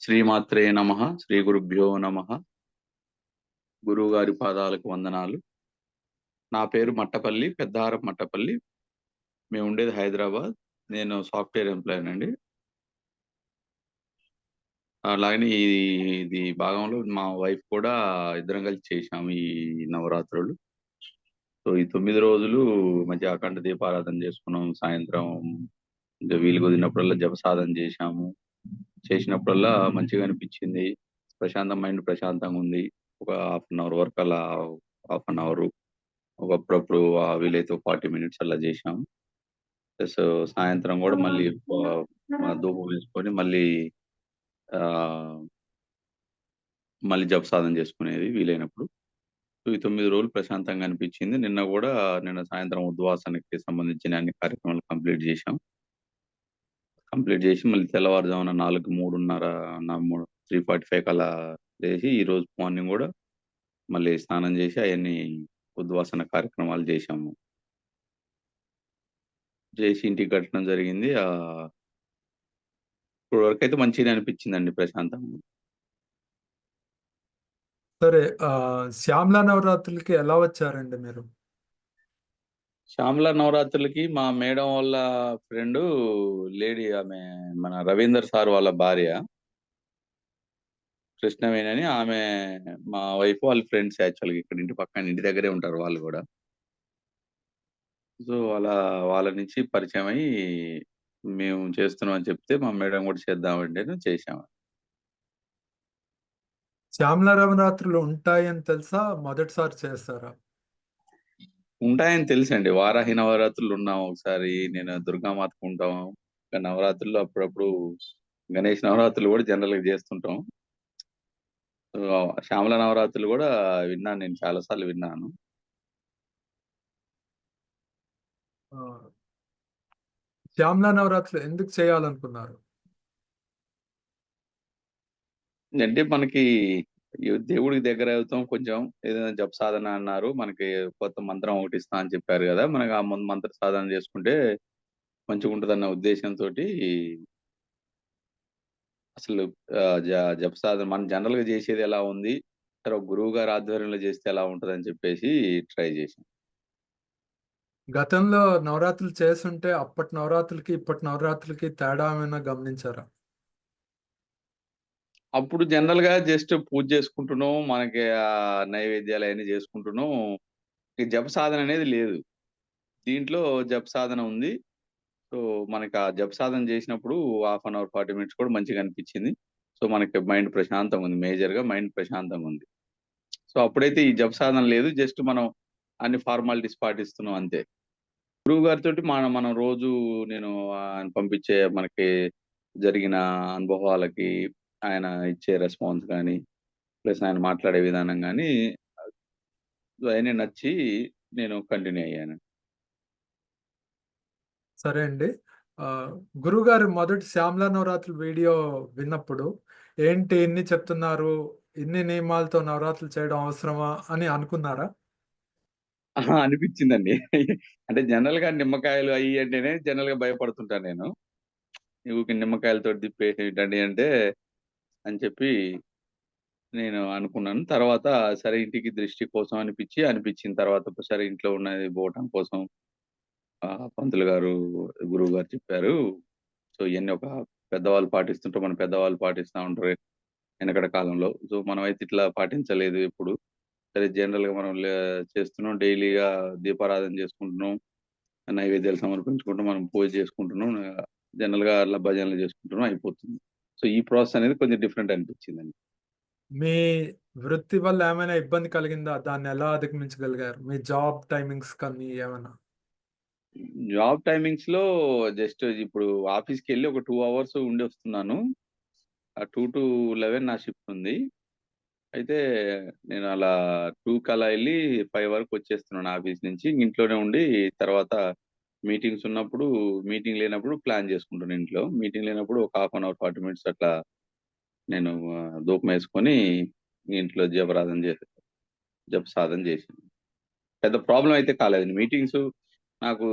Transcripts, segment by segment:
శ్రీమాత్రే నమ శ్రీ గురుభ్యో నమ. గురువు గారి పాదాలకు వందనాలు. నా పేరు మట్టపల్లి పెద్దారం మట్టపల్లి. మేము ఉండేది హైదరాబాద్. నేను సాఫ్ట్వేర్ ఎంప్లాయీ అండి. అలాగని ఈ ఇది భాగంలో మా వైఫ్ కూడా ఇద్దరం కలిసి చేశాము ఈ నవరాత్రులు. సో ఈ తొమ్మిది రోజులు మంచి అఖండ దీపారాధన చేసుకున్నాం. సాయంత్రం ఇంకా వీలు కుదిరినప్పుడల్లా జపసాధన చేశాము. చేసినప్పుడల్లా మంచిగా అనిపించింది. ప్రశాంతం మైండ్ ప్రశాంతంగా ఉంది. ఒక హాఫ్ అన్ అవర్ వరకు అలా హాఫ్ అన్ అవర్. ఒకప్పుడప్పుడు ఆ వీలైతే ఫార్టీ మినిట్స్ అలా చేసాము ప్లస్ సాయంత్రం కూడా మళ్ళీ దూపం ధూపం వేసుకొని మళ్ళీ ఆ మళ్ళీ జపసాధన చేసుకునేది వీలైనప్పుడు. సో ఈ తొమ్మిది రోజులు ప్రశాంతంగా అనిపించింది. నిన్న కూడా నిన్న సాయంత్రం ఉద్వాసనకి సంబంధించిన అన్ని కార్యక్రమాలు కంప్లీట్ చేశాం. కంప్లీట్ చేసి మళ్ళీ తెల్లవారుజామున నాలుగు మూడున్నర మూడు త్రీ ఫార్టీ ఫైవ్ అలా లేచి ఈ రోజు మార్నింగ్ కూడా మళ్ళీ స్నానం చేసి అవన్నీ ఉద్వాసన కార్యక్రమాలు చేశాము. చేసి ఇంటికి కట్టడం జరిగింది. ఆ ఇప్పుడు వరకు అయితే మంచిగా అనిపించిందండి ప్రశాంతంగా. సరే ఆ శ్యామలా నవరాత్రులకి ఎలా వచ్చారండి మీరు? శ్యామల నవరాత్రులకి మా మేడం వాళ్ళ ఫ్రెండ్ లేడీ ఆమె మన రవీందర్ సార్ వాళ్ళ భార్య కృష్ణవేణి అని ఆమె మా వైఫ్ వాళ్ళ ఫ్రెండ్స్ యాక్చువల్గా ఇక్కడ ఇంటి పక్కన ఇంటి దగ్గరే ఉంటారు వాళ్ళు కూడా. సో అలా వాళ్ళ నుంచి పరిచయం అయ్యి మేము చేస్తున్నాం అని చెప్తే మా మేడం కూడా చేద్దామంటే చేసాము శ్యామలా నవరాత్రులు ఉంటాయని తెలుసా? మొదటిసారి చేస్తారా? ఉంటాయని తెలుసండి. వారాహి నవరాత్రులు ఉన్నాం ఒకసారి. నేను దుర్గామాతకు ఉంటాం. ఇంకా నవరాత్రులు అప్పుడప్పుడు గణేష్ నవరాత్రులు కూడా జనరల్గా చేస్తుంటాం శ్యామల నవరాత్రులు కూడా విన్నాను నేను. చాలా సార్లు విన్నాను. శ్యామ్లా నవరాత్రులు ఎందుకు చేయాలనుకున్నారు? అంటే మనకి ఈ దేవుడికి దగ్గర అవుతాం కొంచెం ఏదైనా జప సాధన అన్నారు మనకి కొత్త మంత్రం ఒకటి ఇస్తా అని చెప్పారు కదా మనకి ఆ ముందు మంత్ర సాధన చేసుకుంటే మంచిగా ఉంటుందన్న ఉద్దేశంతో అసలు జప సాధన మనం జనరల్గా చేసేది ఎలా ఉంది సరే గురువు గారి ఆధ్వర్యంలో చేస్తే ఎలా ఉంటుంది అని చెప్పేసి ట్రై చేసాం గతంలో నవరాత్రులు చేస్తుంటే అప్పటి నవరాత్రులకి ఇప్పటి నవరాత్రులకి తేడా ఏమైనా గమనించారా? అప్పుడు జనరల్గా జస్ట్ పూజ చేసుకుంటున్నాం మనకి ఆ నైవేద్యాలు అవన్నీ చేసుకుంటున్నాం. ఈ జప సాధన అనేది లేదు. దీంట్లో జప సాధన ఉంది. సో మనకి ఆ జప సాధన చేసినప్పుడు half an hour forty minutes కూడా మంచిగా అనిపించింది. సో మనకి మైండ్ ప్రశాంతంగా ఉంది. మేజర్గా మైండ్ ప్రశాంతంగా ఉంది. సో అప్పుడైతే ఈ జప సాధన లేదు. జస్ట్ మనం అన్ని ఫార్మాలిటీస్ పాటిస్తున్నాం అంతే. గురువు గారితో మనం మనం రోజు నేను ఆయన పంపించే మనకి జరిగిన అనుభవాలకి ఆయన ఇచ్చే రెస్పాన్స్ కానీ ప్లస్ ఆయన మాట్లాడే విధానం కానీ అవన్నీ నచ్చి నేను కంటిన్యూ అయ్యాను. సరే అండి. గురుగారు మొదటి శ్యామలా నవరాత్రులు వీడియో విన్నప్పుడు ఏంటి ఇన్ని చెప్తున్నారు ఇన్ని నియమాలతో నవరాత్రులు చేయడం అవసరమా అని అనుకున్నారా? ఆహా, అనిపించిందండి. అంటే జనరల్గా నిమ్మకాయలు అయ్యి అంటేనే జనరల్గా భయపడుతుంటాను నేను. ఊరికి నిమ్మకాయలతో తిప్పేసి ఏంటండి అంటే అని చెప్పి నేను అనుకున్నాను. తర్వాత సరే ఇంటికి దృష్టి కోసం అనిపించి అనిపించిన తర్వాత సరే ఇంట్లో ఉన్నది పోవటం కోసం ఆ, పంతులు గారు గురువు గారు చెప్పారు. సో ఇవన్నీ ఒక పెద్దవాళ్ళు పాటిస్తుంటే మన పెద్దవాళ్ళు పాటిస్తూ ఉంటారు వెనకడ కాలంలో. సో మనం అయితే ఇట్లా పాటించలేదు ఎప్పుడు. సరే జనరల్గా మనం చేస్తున్నాం. డైలీగా దీపారాధన చేసుకుంటున్నాం. నైవేద్యాలు సమర్పించుకుంటున్నాం. మనం పూజ చేసుకుంటున్నాం. జనరల్గా అట్లా భజనలు చేసుకుంటున్నాం. అయిపోతుంది. సో ఈ ప్రాసెస్ అనేది కొంచెం డిఫరెంట్ అనిపించిందండి. మీ వృత్తి వల్ల ఏమైనా ఇబ్బంది కలిగిందా? దాన్ని ఎలా అధిగమించగలిగారు? మీ జాబ్ టైమింగ్స్ కానీ ఏమైనా? జాబ్ టైమింగ్స్లో జస్ట్ ఇప్పుడు ఆఫీస్కి వెళ్ళి ఒక టూ అవర్స్ ఉండి వస్తున్నాను. ఆ టూ టు లెవెన్ నా షిఫ్ట్ ఉంది. అయితే నేను అలా టూ కలా వెళ్ళి ఫైవ్ వరకు వచ్చేస్తున్నాను ఆఫీస్ నుంచి ఇంట్లోనే ఉండి తర్వాత మీటింగ్స్ ఉన్నప్పుడు మీటింగ్ లేనప్పుడు ప్లాన్ చేసుకుంటాను ఇంట్లో. మీటింగ్ లేనప్పుడు ఒక హాఫ్ అన్ అవర్, 40 మినిట్స్ అట్లా నేను ఆహ్, ధూపమేసుకొని ఇంట్లో జపరాధన చేసి జప సాధన చేశాను. పెద్ద ప్రాబ్లం అయితే కాలేదండి. మీటింగ్స్ నాకు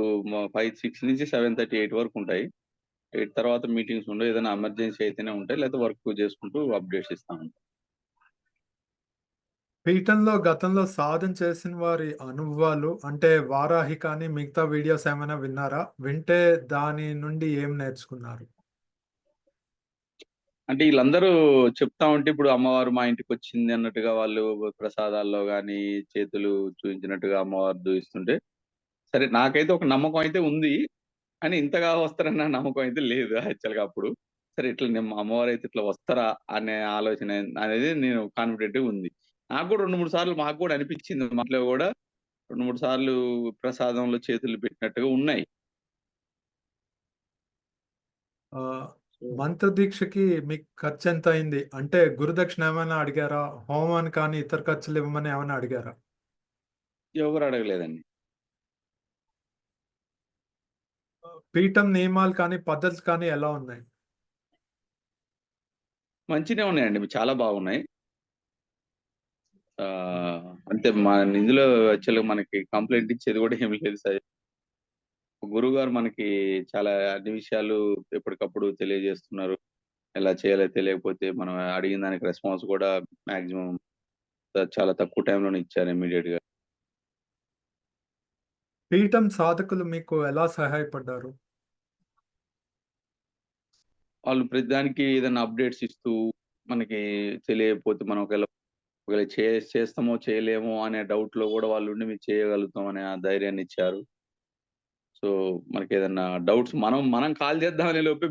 ఫైవ్ సిక్స్ నుంచి సెవెన్ థర్టీ ఎయిట్ వరకు ఉంటాయి. ఎయిట్ తర్వాత మీటింగ్స్ ఉండవు. ఏదైనా ఎమర్జెన్సీ అయితేనే ఉంటాయి. లేకపోతే వర్క్ చేసుకుంటూ అప్డేట్స్ ఇస్తా ఉంటాను. పీఠంలో గతంలో సాధన చేసిన వారి అనుభవాలు అంటే వారాహి కానీ, మిగతా వీడియోస్ ఏమైనా విన్నారా? వింటే దాని నుండి ఏం నేర్చుకున్నారు? అంటే వీళ్ళందరూ చెప్తా ఉంటే ఇప్పుడు అమ్మవారు మా ఇంటికి వచ్చింది అన్నట్టుగా వాళ్ళు ప్రసాదాల్లో గాని, చేతులు చూపించినట్టుగా అమ్మవారు చూపిస్తుంటే సరే నాకైతే ఒక నమ్మకం అయితే ఉంది. కానీ ఇంతగా వస్తారన్న నమ్మకం అయితే లేదు యాక్చువల్‌గా అప్పుడు. సరే ఇట్లా నేను అమ్మవారు అయితే ఇట్లా వస్తారా అనే ఆలోచన అనేది నేను కాన్ఫిడెంట్ ఉంది. నాకు కూడా 2, 3 సార్లు మాకు కూడా అనిపించింది. మా ఇంట్లో కూడా 2, 3 సార్లు ప్రసాదంలో చేతులు పెట్టినట్టుగా ఉన్నాయి. మంత్ర దీక్షకి మీకు ఖర్చెంత అయింది? అంటే గురుదక్షిణ ఏమైనా అడిగారా? హోమానికి కానీ, ఇతర ఖర్చులు ఇవ్వమని ఏమైనా అడిగారా? ఎవరు అడగలేదండి. పీఠం నియమాలు కానీ, పద్ధతులు కానీ ఎలా ఉన్నాయి? మంచినే ఉన్నాయండి. చాలా బాగున్నాయి. అంటే మన ఇందులో యాక్చువల్‌గా మనకి కంప్లెయింట్ ఇచ్చేది కూడా ఏమి లేదు స గురువుగారు మనకి చాలా అన్ని విషయాలు ఎప్పటికప్పుడు తెలియజేస్తున్నారు. ఎలా చేయాలో తెలియకపోతే మనం అడిగిన దానికి రెస్పాన్స్ కూడా మాక్సిమం చాలా తక్కువ టైంలోనే ఇచ్చారు ఇమ్మీడియేట్‌గా. పీఠం సాధకులు మీకు ఎలా సహాయపడ్డారు? వాళ్ళు ప్రతిదానికి ఏదైనా అప్డేట్స్ ఇస్తూ, మనకి తెలియకపోతే మనం ఒకవేళ ఒకవేళ చే చేస్తామో, చేయలేమో అనే డౌట్‌లో కూడా వాళ్ళుండి మేము చేయగలుగుతాం అనే ఆ ధైర్యాన్ని ఇచ్చారు. సో, మనకేదన్నా డౌట్స్ మనం మనం కాల్ చేద్దాం అనే లోపే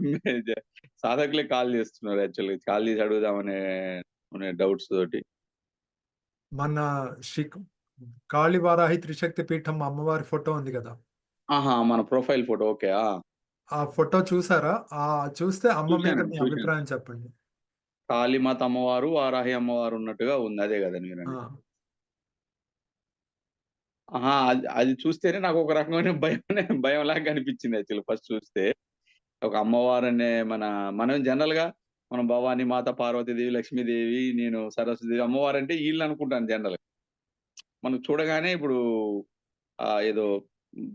సాధకులే కాల్ చేస్తున్నారు యాక్చువల్‌గా. కాల్ చేసి అడుగుదామనే అనే డౌట్స్ తోటి. మన శ్రీక్ కాళి వారాహి త్రిశక్తి పీఠం అమ్మవారి ఫోటో ఉంది గదా! ఆహా! మన ప్రొఫైల్ ఫోటో ఓకే. ఆ! ఆ ఫోటో చూసారా? ఆహ్, చూస్తే అమ్మ మీద. మీ. అభిప్రాయం చెప్పండి. కాళీమాత అమ్మవారు, వారాహి అమ్మవారు ఉన్నట్టుగా ఉంది. అదే మీరనేది. ఆ! ఆహా! అది అది చూస్తేనే నాకు ఒక రకమైన భయమనే భయంలాగా అనిపించింది యాక్చువల్‌గా ఫస్ట్ చూస్తే. ఒక అమ్మవారనే మన మనం జనరల్‌గా మనం భవాని మాత, పార్వతీదేవి, లక్ష్మీదేవి, నేను సరస్వతిదేవి అమ్మవారంటే ఈళ్ళనుకుంటాను జనరల్‌గా. మనం చూడగానే ఇప్పుడు ఆహ్, ఏదో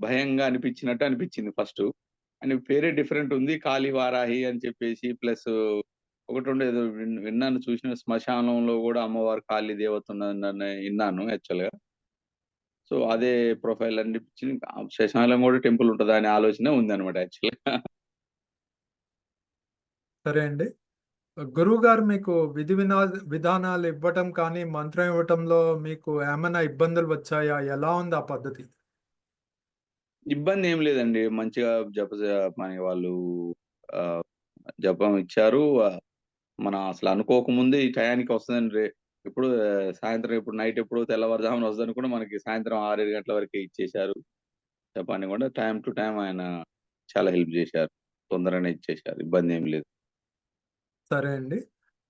భయంగా అనిపించినట్టు అనిపించింది ఫస్టు. కానీ పేరే డిఫరెంట్ ఉంది. కాళీ వారాహి అని చెప్పేసి ప్లస్ ఒకటి రెండు ఏదో విన్ విన్నాను చూసిన శ్మశానంలో గూడా అమ్మవారు కాళీ దేవత ఉన్నదని ఇన్నాను యాక్చువల్‌గా. సో, అదే ప్రొఫైల్ అనిపించింది. ఆహ్, శ్మశానంలో గూడా టెంపుల్ ఉంటదా అనే ఆలోచన ఉందన్నమాట యాక్చువల్‌గా. సరే అండి. గురువుగారు మీకు విధి వినా విధానాలు ఇవ్వటం కానీ, మంత్రం ఇవ్వటంలో మీకు ఏమన్నా ఇబ్బందులు వచ్చాయా? ఎలా ఉంది ఆ పద్ధతి? ఇబ్బందేం లేదండి. మంచిగా జప జ మన వాళ్ళు జపం ఇచ్చారు. మనం అసలు అనుకోకముందే ఈ టయానికి వస్తుందని రే ఇప్పుడు సాయంత్రం ఇప్పుడు నైట్ ఎప్పుడు తెల్లవారుజామున వస్తుందని కూడా మనకి సాయంత్రం 6, 7 గంటల వరకు ఇచ్చేశారు. జపాన్ని కూడా టైం టు టైం ఆయన చాలా హెల్ప్ చేశారు తొందరగానే ఇచ్చేశారు. ఏం లేదు. సరే అండి.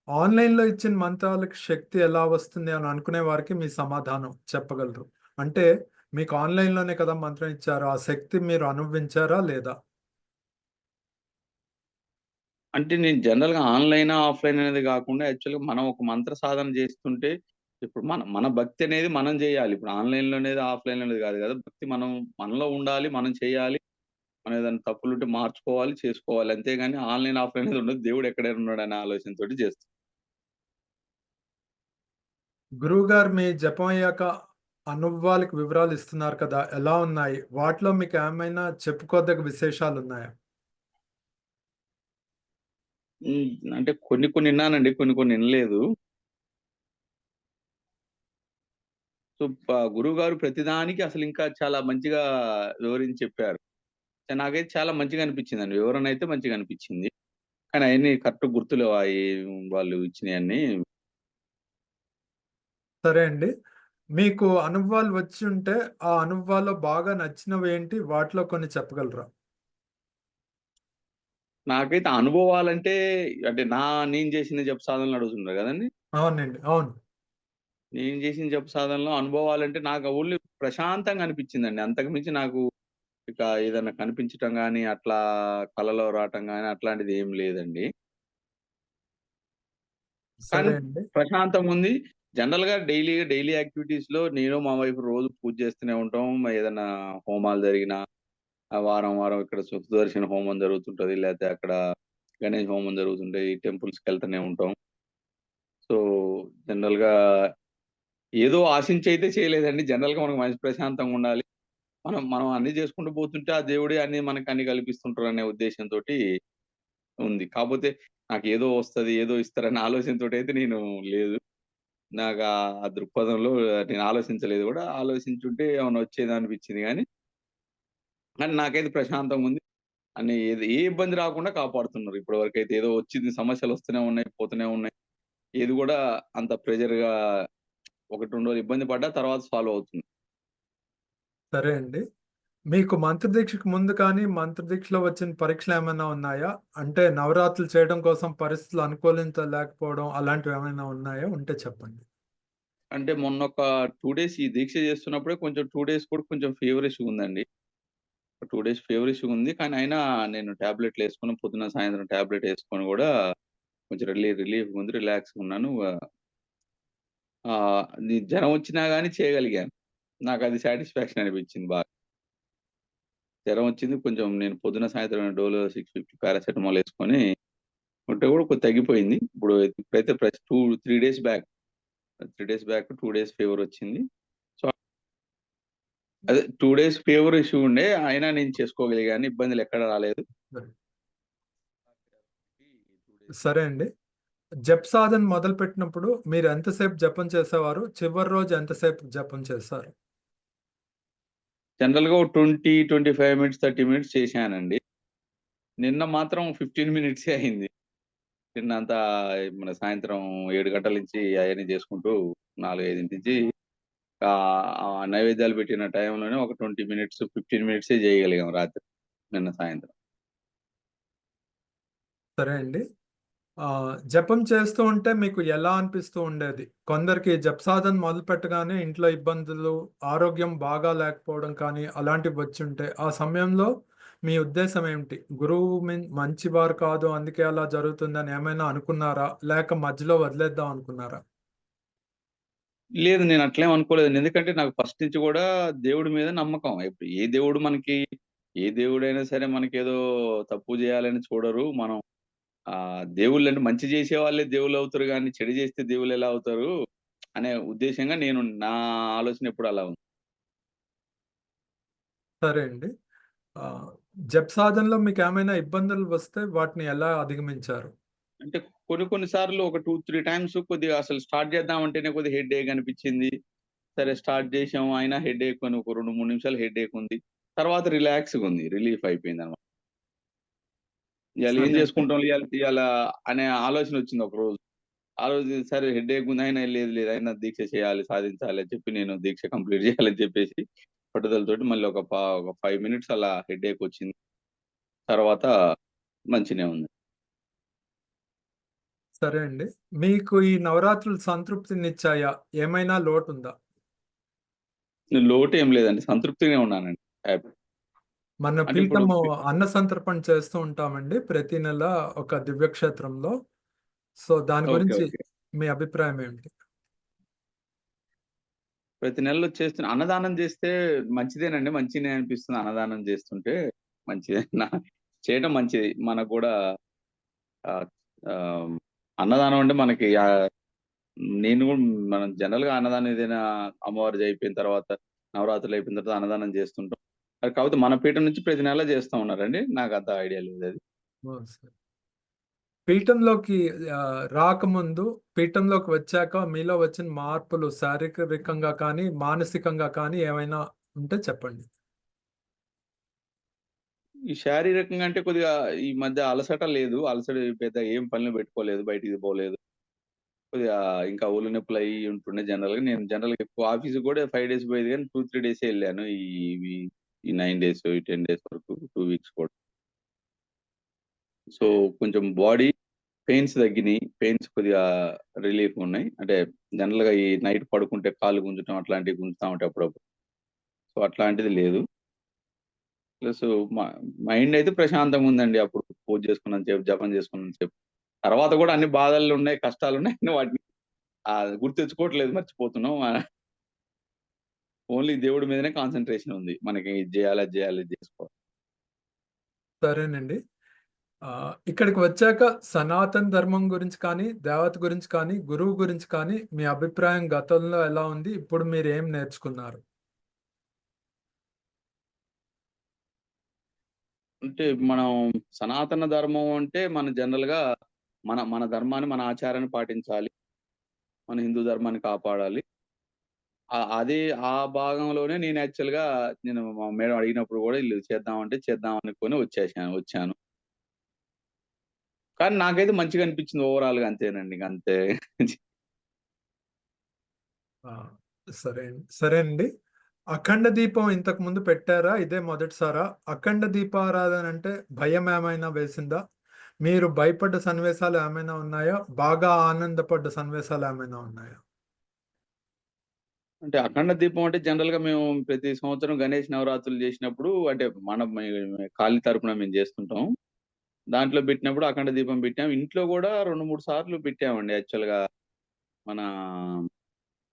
ఆన్‌లైన్‌లో ఇచ్చిన మంత్రాలకు శక్తి ఎలా వస్తుంది అని అనుకునే వారికి మీ సమాధానం చెప్పగలరు? అంటే మీకు ఆన్‌లైన్‌లోనే కదా మంత్రం ఇచ్చారు. ఆ శక్తి మీరు అనుభవించారా లేదా? అంటే నేను జనరల్‌గా ఆన్‌లైనా, ఆఫ్‌లైన్ అనేది గాకుండా యాక్చువల్‌గా మనం ఒక మంత్ర సాధన జేస్తుంటే ఇప్పుడు మన మన భక్తి అనేది మనం జేయాలి. ఇప్పుడు ఆన్‌లైన్‌లో అనేది, ఆఫ్లైన్ అనేది గాదు గదా! భక్తి మనం మనలో ఉండాలి. మనం చేయాలి. మనం ఏదైనా తప్పులుంటే మార్చుకోవాలి, చేసుకోవాలి. అంతేగాని ఆన్‌లైన్, ఆఫ్‌లైన్ అనేది ఉండదు. దేవుడు ఎక్కడైనా ఉన్నాడనే ఆలోచనతోటి చేస్తాం. గురువుగారు మీ జపం అయ్యాక అనుభవాలకు వివరాలు ఇస్తున్నారు కదా! ఎలా ఉన్నాయి? వాటిలో మీకు ఏమైనా చెప్పుకోదగ్గ విశేషాలున్నాయా? హ్మ్. అంటే కొన్ని కొన్ని విన్నానండి కొన్ని కొన్ని వినలేదు సో, ప గురువుగారు ప్రతిదానికి అసలింకా చాలా మంచిగా వివరించి చెప్పారు. నాకైతే చాలా మంచిగా అనిపించిందండి. వివరణ అయితే మంచిగా అనిపించింది. కానీ అయన్నీ కరెక్ట్ గుర్తులేవు అయి వాళ్ళు ఇచ్చినయన్నీ. సరే అండి. మీకు అనుభవాలు వచ్చుంటే, ఆ అనుభవాల్లో బాగా నచ్చినవేంటి? వాటిలో కొన్ని చెప్పగలరా? నాకైతే అనుభవాలంటే అంటే నా నేను చేసిన జప సాధనలు అడుగుతున్నారు గదండీ! అవునండి. అవును. నేను చేసిన జప సాధనలో అనుభవాలంటే నాకు ఓన్లీ ప్రశాంతంగా అనిపించిందండి. అంతకు మించి నాకు ఇక ఏదన్నా కనిపించటం గాని, అట్లా కలలో రావటం గాని అట్లాంటిది ఏం లేదండి. సరే కానీ అండి. ప్రశాంతంగుంది. జనరల్‌గా డైలీ, డైలీ యాక్టివిటీస్‌లో నేను మా వైఫ్ రోజు పూజ చేస్తూనే ఉంటాం. ఏదన్నా హోమాలు జరిగినా, వారం, వారం ఇక్కడ సు సుదర్శన హోమం జరుగుతుంటది. లేకపోతే అక్కడ గణేష్ హోమం జరుగుతుంటాయి. టెంపుల్స్‌కెళ్తూనే ఉంటాం. సో, జనరల్‌గా ఏదో ఆశించి అయితే చేయలేదండి. జనరల్‌గా మనకు మనసు ప్రశాంతంగుండాలి. మనం మనం అన్ని చేసుకుంటూ పోతుంటే ఆ దేవుడే అన్ని మనకు అన్ని కల్పిస్తుంటారు అనే ఉద్దేశంతో ఉంది. కాకపోతే నాకు ఏదో వస్తది, ఏదో ఇస్తారనే అయితే నేను లేదు. నాకు ఆ దృక్పథంలో నేను ఆలోచించలేదు కూడా ఆలోచించుంటే ఏమన్నా వచ్చేది అనిపించింది కానీ కానీ నాకైతే ప్రశాంతంగుంది. అని ఏది ఏ ఇబ్బంది రాకుండా కాపాడుతున్నారు. ఇప్పటి వరకైతే ఏదో వచ్చింది సమస్యలొస్తూనే ఉన్నాయి, పోతూనే ఉన్నాయి. ఏది గూడా అంత ప్రెషర్‌గా ఒకటి, 2 రోజులు ఇబ్బంది పడ్డా తర్వాత సాల్వ్ అవుతుంది. సరే అండి. మీకు మంత్రదీక్షకు ముందు కానీ, మంత్రదీక్షలో వచ్చిన పరీక్షలేమన్నా ఉన్నాయా? అంటే నవరాత్రులు చేయడం కోసం పరిస్థితులు అనుకూలించలేకపోవడం అలాంటివేమైనా ఉన్నాయా? ఉంటే చెప్పండి. అంటే మొన్నొక 2 డేస్ ఈ దీక్ష చేస్తున్నప్పుడే కొంచెం 2 డేస్ కూడా కొంచెం ఫీవరిష్‌గుందండి. Two days ఫీవరిష్‌గుంది. కానీ అయినా నేను టాబ్లెట్‌లేసుకుని పొద్దున, సాయంత్రం టాబ్లెట్ వేసుకొని కూడా కొంచెం రిలీఫ్ రిలీఫ్ ఉంది రిలాక్స్ ఉన్నాను జ్వరం వచ్చినా కానీ చేయగలిగాను. నాకు అది సాటిస్ఫాక్షన్ అనిపించింది బాగా. జ్వరం వచ్చింది. కొంచెం నేను పొద్దున, సాయంత్రం డోలో 650 పారాసెటమాల్ వేసుకొని ఉంటే కూడా కొద్దిగా తగ్గిపోయింది. ఇప్పుడు ఇప్పుడైతే ప్రతి two three days back three days back two days fever వచ్చింది అదే 2 డేస్ ఫీవర్ ఇష్యూ ఉండే. అయినా నేను చేసుకోగలిగాను. ఇబ్బందులెక్కడ రాలేదు. సరే. అండి. జప్ సాధన మొదలుపెట్టినప్పుడు మీరు ఎంతసేపు జపం చేసేవారు? చివరి రోజు ఎంతసేపు జపం చేశారు? జనరల్‌గా ఓ 20, 25 మినిట్స్, 30 మినిట్స్ చేశానండి. నిన్న మాత్రం 15 మినిట్సే అయింది. నిన్నంతా మన సాయంత్రం 7 గంటల నుంచి అయన్నీ చేసుకుంటూ 4, 5 నుంచి నైవేద్యాలు పెట్టిన టైంలోనే ఒక 20 మినిట్స్, 15 మినిట్సే చేయగలిగాం రాత్రి. నిన్న సాయంత్రం. సరే అండి. జపం చేస్తూ ఉంటే మీకు ఎలా అనిపిస్తూ ఉండేది? కొందరికి జప్ సాధన మొదలుపెట్టగానే ఇంట్లో ఇబ్బందులు, ఆరోగ్యం బాగా లేకపోవడం కానీ అలాంటివి వచ్చుంటే, ఆ సమయంలో మీ ఉద్దేశం ఏమిటి? గురువు మంచివారు కాదు అందుకే అలా జరుగుతుందని ఏమైనా అనుకున్నారా? లేక మధ్యలో వదిలేద్దాం అనుకున్నారా? లేదు. నేను అట్లేం అనుకోలేదండి. ఎందుకంటే నాకు ఫస్ట్ నుంచి గూడా దేవుడి మీద నమ్మకం. ఇప్పుడు ఏ దేవుడు మనకి ఏ దేవుడైనా సరే మనకేదో తప్పు చేయాలని చూడరు. మనం ఆహ్, దేవుళ్ళంటే మంచి చేసే వాళ్ళే దేవుళ్ళవుతారు గానీ, చెడు చేస్తే దేవుళ్ళెలా అవుతారు? అనే ఉద్దేశంగా నేను నా ఆలోచన ఎప్పుడు అలా ఉంది. సరే అండి. జప్ సాధనలో మీకేమైనా ఇబ్బందులు వస్తే వాటిని ఎలా అధిగమించారు? అంటే కొన్ని కొన్ని సార్లు ఒక 2, 3 టైమ్స్ కొద్దిగా అసలు స్టార్ట్ చేద్దామంటేనే కొద్దిగా హెడ్‌ఏక్ అనిపించింది. సరే స్టార్ట్ చేశాము. అయినా హెడ్‌ఏక్ అని ఒక 2, 3 నిమిషాలు హెడ్‌ఏక్ ఉంది. తర్వాత రిలాక్స్‌గుంది. రిలీఫ్ అయిపోయిందనమాట. ఇయాల ఏం సరే అండి. చేసుకుంటాం ఇయాల అనే ఆలోచన వచ్చింది ఒకరోజు. ఆ రోజు సరే హెడ్‌ఏక్ ఉంది. అయినా లేదు లేదు అయినా దీక్ష చేయాలి, సాధించాలి అని చెప్పి నేను దీక్ష కంప్లీట్ చేయాలని చెప్పేసి పట్టుదలతోటి మళ్ళీ ఒక ఒక 5 మినిట్స్ అలా హెడ్‌ఏక్ వచ్చింది. తర్వాత మంచిగనే ఉంది. సరే అండి. మీకు ఈ నవరాత్రులు సంతృప్తినిచ్చాయా? ఏమైనా లోటుందా? లోటేం లేదండి. సంతృప్తిగానే ఉన్నానండి. హ్యాపీ. మన అంటే ఇప్పుడు పీఠము పి అన్న సంతర్పణ చేస్తూ ఉంటామండి. ప్రతి నెల ఒక దివ్యక్షేత్రంలో. సో, దాని ఓకే. గురించి ఓకే. మీ అభిప్రాయం ఏమిటి? ప్రతి నెలలో చేస్తున్న అన్నదానం చేస్తే మంచిదేనండి. మంచిగనే అనిపిస్తుంది అన్నదానం చేస్తుంటే. మంచిదే. నా చేయడం మంచిది. మనకు ఆహ్, అన్నదానం అంటే మనకి నేను కూడా మనం జనరల్‌గా అన్నదానం ఏదైనా అమ్మవారి అయిపోయిన తర్వాత, నవరాత్రులు అయిపోయిన తర్వాత అన్నదానం చేస్తుంటాం. అది కాకపోతే మన పీఠం నుంచి ప్రతి నెల చేస్తా ఉన్నారండి. నాకంత ఐడియా లేదు అది పీఠంలోకి రాకముందు, పీఠంలోకి వచ్చాక మీలో వచ్చిన మార్పులు శారీరకంగా కానీ, మానసికంగా కానీ ఏమైనా ఉంటే చెప్పండి? ఈ శారీరకంగా అంటే కొద్దిగా ఈ మధ్య అలసట లేదు. అలసట పెద్ద ఏం పనులు పెట్టుకోలేదు. బయటికి పోలేదు. కొద్దిగా ఇంకా ఒళ్ళు నొప్పులు అయ్యి ఉంటుండే జనరల్‌గా. నేను జనరల్‌గా ఎక్కువ ఆఫీస్ కూడా ఫైవ్ డేస్ పోయేది కానీ టూ త్రీ డేస్ వెళ్ళాను ఈ ఈ నైన్ డేస్, ఈ 10 డేస్ వరకు టూ వీక్స్ కూడా. సో, కొంచెం బాడీ పెయిన్స్ తగ్గినాయి పెయిన్స్ కొద్దిగా రిలీఫ్ ఉన్నాయి అంటే జనరల్‌గా ఈ నైట్ పడుకుంటే కాళ్ళు గుంజటం అట్లాంటివి గుంజుతా ఉంటాయి అప్పుడప్పుడు. సో, అట్లాంటిది లేదు. ప్లస్ మైండ్ అయితే ప్రశాంతంగా ఉందండి. అప్పుడు పూజ చేసుకున్నాను సేపు, జపం చేసుకున్నాను సేపు. తర్వాత కూడా అన్ని బాధలు ఉన్నాయి వాటిని గుర్తు తెచ్చుకోవట్లేదు మర్చిపోతున్నాం. ఓన్లీ దేవుడి మీదనే కాన్సన్ట్రేషన్ ఉంది. మనకి ఇది చేయాలి అది చేయాలి సరేనండి. ఇక్కడికి వచ్చాక సనాతన ధర్మం గురించి కానీ, దేవత గురించి కానీ, గురువు గురించి కానీ మీ అభిప్రాయం గతంలో ఎలా ఉంది? ఇప్పుడు మీరు ఏం నేర్చుకున్నారు? అంటే మనం సనాతన ధర్మం అంటే మన జనరల్గా మన మన ధర్మాన్ని, మన ఆచారాన్ని పాటించాలి. మన హిందూ ధర్మాన్ని కాపాడాలి. అది ఆ భాగంలోనే నేను యాక్చువల్గా నేను మా మేడం అడిగినప్పుడు కూడా ఇల్లు చేద్దామంటే చేద్దాం అనుకొని వచ్చేసాను వచ్చాను. కానీ నాకైతే మంచిగా అనిపించింది ఓవరాల్‌గా అంతేనండి. అంతే. సరే సరే అండి. అఖండ దీపం ఇంతకు ముందు పెట్టారా? ఇదే మొదటిసారా? అఖండ దీపారాధన అంటే భయం ఏమైనా వేసిందా? మీరు భయపడ్డ సన్నివేశాలు ఏమైనా ఉన్నాయా? బాగా ఆనందపడ్డ సన్నివేశాలు ఏమైనా ఉన్నాయా? అంటే అఖండ దీపం అంటే జనరల్గా మేము ప్రతి సంవత్సరం గణేష్ నవరాత్రులు చేసినప్పుడు అంటే మన ఖాళీ తరపున మేము చేస్తుంటాం దాంట్లో పెట్టినప్పుడు అఖండ దీపం పెట్టాం ఇంట్లో కూడా రెండు మూడు సార్లు పెట్టామండి యాక్చువల్‌గా. మన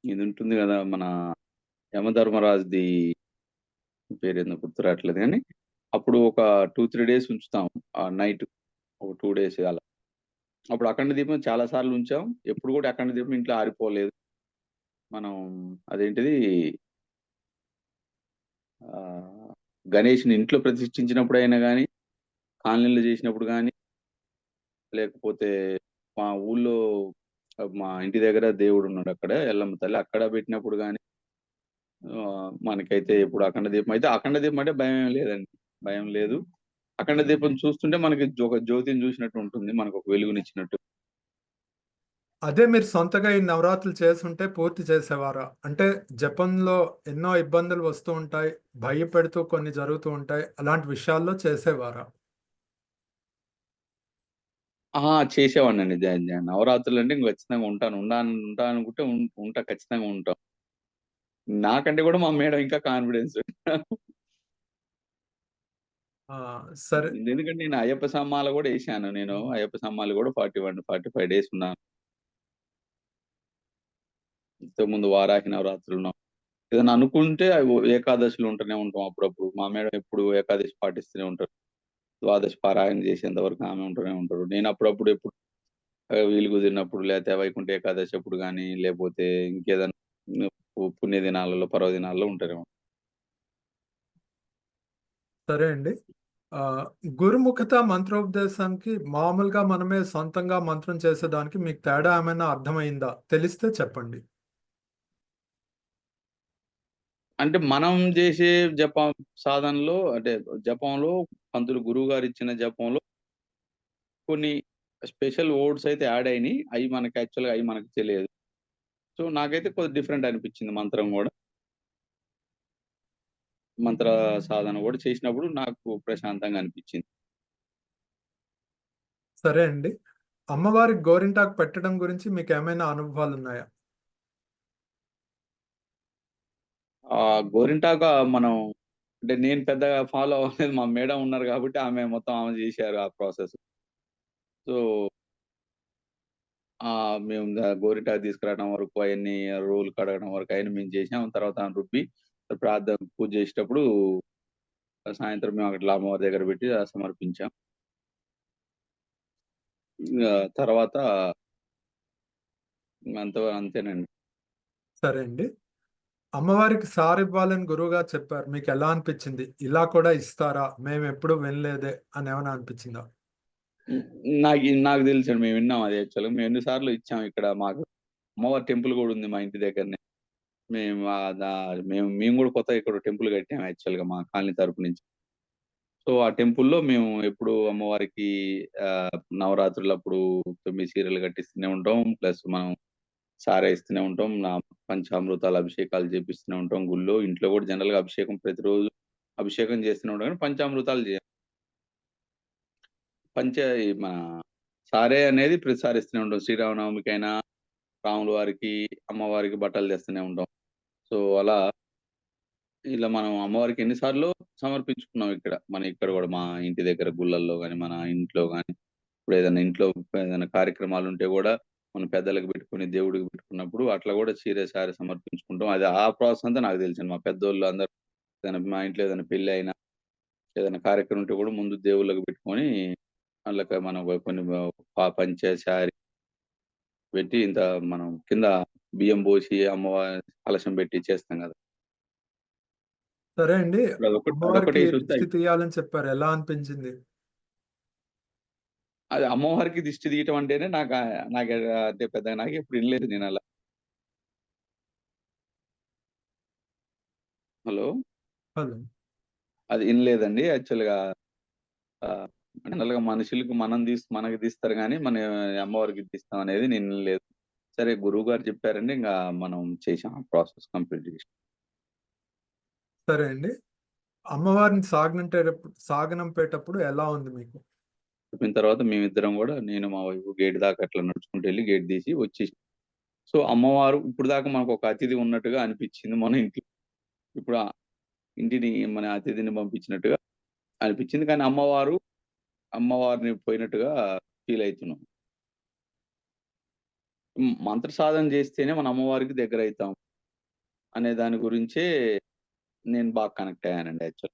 ఇది ఉంటుంది కదా మన యమధర్మరాజుది పేరేందో గుర్తు రావట్లేదు కానీ అప్పుడు ఒక 2, 3 డేస్ ఉంచుతాం. ఆ నైట్ ఒక టూ డేస్ అలా. అప్పుడు అఖండ దీపం చాలా సార్లు ఉంచాం. ఎప్పుడు కూడా అఖండ దీపం ఇంట్లో ఆరిపోలేదు. మనం అదేంటిది గణేష్‌ని ఇంట్లో ప్రతిష్టించినప్పుడు అయినా కానీ కాలనీలో చేసినప్పుడు కానీ లేకపోతే మా ఊళ్ళో మా ఇంటి దగ్గర దేవుడు ఉన్నాడు అక్కడ ఎల్లమ్మ తల్లి. అక్కడ పెట్టినప్పుడు కానీ మనకైతే ఎప్పుడు అఖండ దీపం అయితే అఖండ దీపం అంటే భయమేం లేదండి. భయం లేదు. అఖండ దీపం చూస్తుంటే మనకి ఒక జ్యోతిని జూసినట్టు ఉంటుంది. మనకొక వెలుగునిచ్చినట్టు. అదే మీరు సొంతగా ఈ నవరాత్రులు చేసుంటే పూర్తి చేసేవారా? అంటే జపంలో ఎన్నో ఇబ్బందులు వస్తూ ఉంటాయి. భయపెడుతూ కొన్ని జరుగుతూ ఉంటాయి. అలాంటి విషయాల్లో చేసేవారా? జ నవరాత్రులంటే ఇంక ఖచ్చితంగా ఉంటాను. ఉండాను ఉంటా అనుకుంటే ఉంటా ఖచ్చితంగా ఉంటాం. నాకంటే గూడా మా మేడం ఇంకా కాన్ఫిడెన్స్. సరే. ఎందుకంటే నేను అయ్యప్ప సమ్మాల గూడా ఎసాను నేను. అయ్యప్ప సమ్మాలు గూడా 41, 45 డేస్ ఉన్నాను. ఇంతకుముందు వారాహి నవరాత్రులున్నాం. ఏదైనా అనుకుంటే ఏకాదశులు ఉంటూనే ఉంటాం అప్పుడప్పుడు. మా మేడం ఎప్పుడు ఏకాదశి పాటిస్తూనే ఉంటారు. ద్వాదశి పారాయణ చేసేంత వరకు ఆమె ఉంటూనే ఉంటారు. నేను అప్పుడప్పుడు ఎప్పుడు వీలు కుదిరినప్పుడు లేతే వైకుంఠ ఏకాదశి అప్పుడు గానీ, లేపోతే ఇంకేదన్నా హ్మ్, పు పుణ్య దినాలలో, పర్వదినాల్లో ఉంటూనే ఉంటా. సరే అండి. గురుముఖత మంత్రోపదేశానికి మామూలుగా మనమే సొంతంగా మంత్రం చేసేదానికి మీకు తేడా ఏమైనా అర్థమైందా? తెలిస్తే చెప్పండి. అంటే మనం జేసే జపం సాధనలో అంటే జపంలో పంతులు గురువుగారిచ్చిన జపంలో కొన్ని స్పెషల్ వర్డ్స్ అయితే యాడ్ అయినియి. అయి మనకి యాక్చువల్‌గా అయి మనకు తెలియదు. సో, నాకైతే కొద్దిగా డిఫరెంట్ అనిపిచ్చింది మంత్రం గూడా. మంత్ర సాధన గూడా చేసినప్పుడు నాకు ప్రశాంతంగా అనిపిచ్చింది. సరే అండి. అమ్మవారికి గోరింటాకు పెట్టడం గురించి మీకేమైనా అనుభవాలున్నాయా? ఆహ్, గోరింటాకు మనం అంటే నేను పెద్దగా ఫాలో అవ్వలేదు. మా మేడం ఉన్నారు గాబట్టి ఆమె మొత్తం ఆమె జేశారు ఆ ప్రాసెస్. సో ఆ! మేము గోరిటా తీసుకురావడం వరకు అవన్నీ రోలు కడగడం వరకు అయన్నీ మేము చేసినాం తర్వాత రుబ్బి ప్రార్థన పూజ చేసేటప్పుడు సాయంత్రం మేము అక్కడ అమ్మవారి దగ్గర పెట్టి సమర్పించాం. తర్వాత అంత అంతేనండి. సరే అండి. అమ్మవారికి సారివ్వాలని గురువుగా చెప్పారు. మీకు ఎలా అనిపించింది ఇలా కూడా ఇస్తారా? మేము ఎప్పుడు వినలేదే అని ఏమైనా అనిపించిందా నాకు నాకు తెలుసండి. మేము విన్నాం అది యాక్చువల్‌గా. మేము ఎన్ని సార్లు ఇచ్చాం ఇక్కడ మాకు అమ్మవారి టెంపుల్ కూడా ఉంది మా ఇంటి దగ్గరనే. మేము దా మేము మేము కూడా కొత్త ఇక్కడ టెంపుల్ కట్టాం యాక్చువల్‌గా మా కాలనీ తరపు నుంచి. సో, ఆ టెంపుల్‌లో మేము ఎప్పుడు అమ్మవారికి ఆహ్, నవరాత్రులప్పుడు తొమ్మిది చీరలు కట్టిస్తూనే ఉంటాం. ప్లస్ మనం సారె ఇస్తూనే ఉంటాం. నా పంచామృతాలు అభిషేకాలు చేపిస్తూనే ఉంటాం గుళ్ళో. ఇంట్లో కూడా జనరల్‌గా అభిషేకం ప్రతిరోజు అభిషేకం చేస్తూనే ఉంటాం కానీ పంచామృతాలు చేయం పంచ మన సారే అనేది ప్రతిసారి ఇస్తూనే ఉంటాం. శ్రీరామనవమికైనా, రాముల వారికి, అమ్మవారికి బట్టలు తెస్తూనే ఉంటాం. సో, అలా ఇలా మనం అమ్మవారికి ఎన్నిసార్లు సమర్పించుకున్నాం ఇక్కడ. మన ఇక్కడ కూడా మా ఇంటి దగ్గర గుళ్ళల్లో కానీ మన ఇంట్లో గాని, ఇప్పుడు ఏదైనా ఇంట్లో ఏదైనా కార్యక్రమాలు ఉంటే కూడా మనం పెద్దలకు పెట్టుకొని, దేవుడికి పెట్టుకున్నప్పుడు అట్లా కూడా సీరే సారి సమర్పించుకుంటాం. అది ఆ ప్రాసెస్ అంతా నాకు తెలిసింది మా పెద్దోళ్ళు అందరూ ఏదైనా మా ఇంట్లో ఏదైనా పెళ్ళి అయినా, ఏదైనా కార్యక్రమం ఉంటే కూడా ముందు దేవుళ్ళకి పెట్టుకొని, ఆళ్ళకి మనం కొన్ని ప పంచె, శారీ పెట్టి ఇంత మనం కింద బియ్యం పోసి అమ్మవారి కలశం పెట్టి చేస్తాం గదా! సరే అండి. దిష్టి తీయాలని చెప్పారు. ఎలా అనిపించింది? అది అమ్మవారికి దిష్టి తీయటం అంటేనే నాకు నాకు అంటే పెద్దగా నాకెప్పుడు ఇనలేదు నేనలా. హలో! హలో! అది ఇనలేదండి. యాక్చువల్‌గా జనరల్‌గా మనుషులకి మనం తీస్ మనకి తీస్తారు గానీ, మన అమ్మవారికి తీస్తాం అనేది నేను ఇనలేదు. సరే గురువుగారు చెప్పారండి. ఇంగా మనం. ఆ ప్రాసెస్ కంప్లీట్ చేసాం. సరే అండి. అమ్మవారిని సాగనంటేటప్పుడు సాగనంపేటప్పుడు ఎలా ఉంది మీకు? చెప్పిన తర్వాత మేమిద్దరం గూడా నేను మా వైఫ్ గేట్ దాకా అట్లా నడుచుకుంటూ ఎళ్ళి గేట్ తీసి వచ్చేసాం. సో, అమ్మవారు ఇప్పుడు దాకా మనకొక అతిథి ఉన్నట్టుగా అనిపిచ్చింది మన ఇంట్లో. ఇప్పుడు ఇంటిని మన అతిథిని పంపించినట్టుగా అనిపిచ్చింది. కానీ అమ్మవారు, అమ్మవారిని పోయినట్టుగా ఫీల్ అయితున్నాం. హ్మ్. మంత్ర సాధన చేస్తేనే మన అమ్మవారికి దగ్గరైతాం. అనే దాని గురించే నేను బాగా కనెక్ట్ అయ్యానండి యాక్చువల్.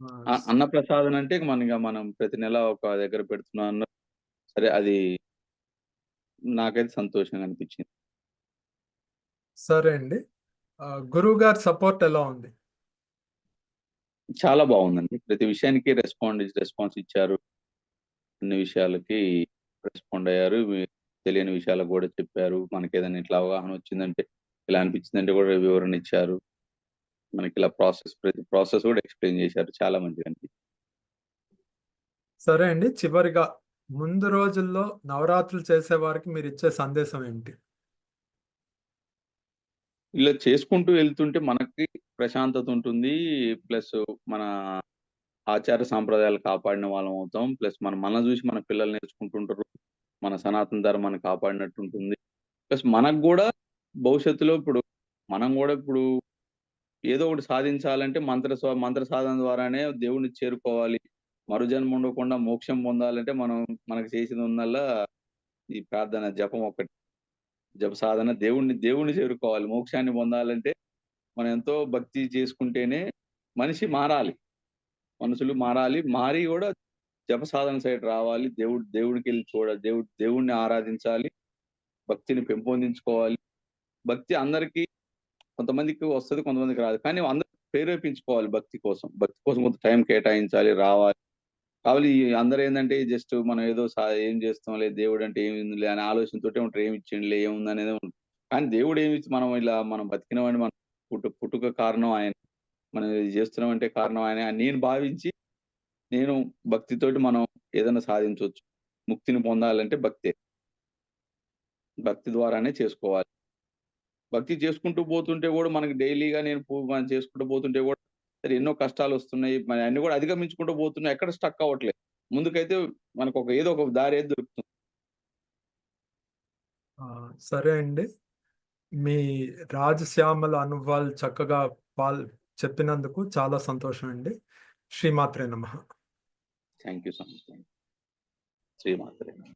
ఆ! అ స్ అన్నప్రసాదన అంటే మనగా మనం ప్రతి నెల ఒక దగ్గర పెడుతున్నాం అన్న సరే అది నాకైతే సంతోషంగా అనిపిచ్చింది. సరే అండి. ఆహ్, గురువుగారి సపోర్ట్ ఎలా ఉంది? చాలా బావుందండి. ప్రతి విషయానికి రెస్పాండ్ రెస్పాన్స్ ఇచ్చారు. అన్ని విషయాలకి రెస్పాండ్ అయ్యారు. తెలియని విషయాలకు గూడా చెప్పారు. మనకేదైనా ఇట్లా అవగాహన వచ్చిందంటే, ఇలా అనిపిచ్చిందంటే గూడా వివరణ ఇచ్చారు. మనకిలా ప్రాసెస్ ప్రతి ప్రాసెస్ గూడా ఎక్స్‌ప్లెయిన్ చేశారు. చాలా మంచిగా అనిపించింది. సరే అండి. చివరిగా ముందు రోజుల్లో నవరాత్రులు చేసేవారికి మీరిచ్చే సందేశం ఏంటి? ఇలా చేసుకుంటూ వెళ్తుంటే మనకి ప్రశాంతత ఉంటుంది. ప్లస్ మన ఆచార సాంప్రదాయాలు కాపాడిన వాళ్ళం అవుతాం. ప్లస్ మనం మన చూసి మన పిల్లలు నేర్చుకుంటుంటారు. మన సనాతన ధర్మాన్ని కాపాడినట్టు ఉంటుంది. ప్లస్ మనకు కూడా భవిష్యత్తులో ఇప్పుడు మనం కూడా ఇప్పుడు ఏదో ఒకటి సాధించాలంటే మంత్ర మంత్ర సాధన ద్వారానే దేవుడిని చేరుకోవాలి. మరుజన్మ ఉండకుండా మోక్షం పొందాలంటే మనం మనకు చేసిందల్లా ఈ ప్రార్థన, జపం ఒకటి జప సాధన దేవుడిని దేవుడిని చేరుకోవాలి. మోక్షాన్ని పొందాలంటే మనం ఎంతో భక్తి చేసుకుంటేనే మనిషి మారాలి. మనుషులు మారాలి. మారి కూడా జప సాధన సైడ్ రావాలి. దేవుడు దేవుడికి వెళ్ళి చూడ దేవుడు దేవుడిని ఆరాధించాలి. భక్తిని పెంపొందించుకోవాలి. భక్తి అందరికీ కొంతమందికి వస్తది. కొంతమందికి రాదు. కానీ అందరూ ప్రేరేపించుకోవాలి భక్తి కోసం. భక్తి కోసం కొంత టైం కేటాయించాలి. రావాలి. కావాలి అందరూ ఏంటంటే జస్ట్ మనం ఏదో సా ఏం చేస్తాంలే దేవుడంటే ఏముందిలే అనే ఆలోచనతోటే ఉంటారు. ఏమి ఇచ్చిండులే ఏముంది ఉంటుంది. కానీ దేవుడు ఏమి మనం ఇలా మనం బతికినామని మనం పుట్టు పుట్టుక కారణం ఆయన. మనం ఇది చేస్తున్నామంటే కారణం ఆయన నేను భావించి, నేను భక్తితోటి మనం ఏదైనా సాధించవచ్చు ముక్తిని పొందాలంటే భక్తే. భక్తి ద్వారానే చేసుకోవాలి. భక్తి చేసుకుంటూ పోతుంటే కూడా మనకి డైలీగా నేను మనం చేసుకుంటూ పోతుంటే కూడా సరే ఎన్నో కష్టాలొస్తున్నాయి. మరి అన్ని కూడా అధిగమించుకుంటూ పోతున్నాయి. ఎక్కడ స్టక్ అవ్వట్లేదు. ముందుకైతే మనకు ఒక ఏదో ఒక దారి అయితే దొరుకుతుంది. సరే అండి. మీ రాజశ్యామల అనుభవాలు చక్కగా పాల్ చెప్పినందుకు చాలా సంతోషం అండి. శ్రీమాత్రే నమ థ్యాంక్ యూ సో మచ్. శ్రీమాత్రే నమ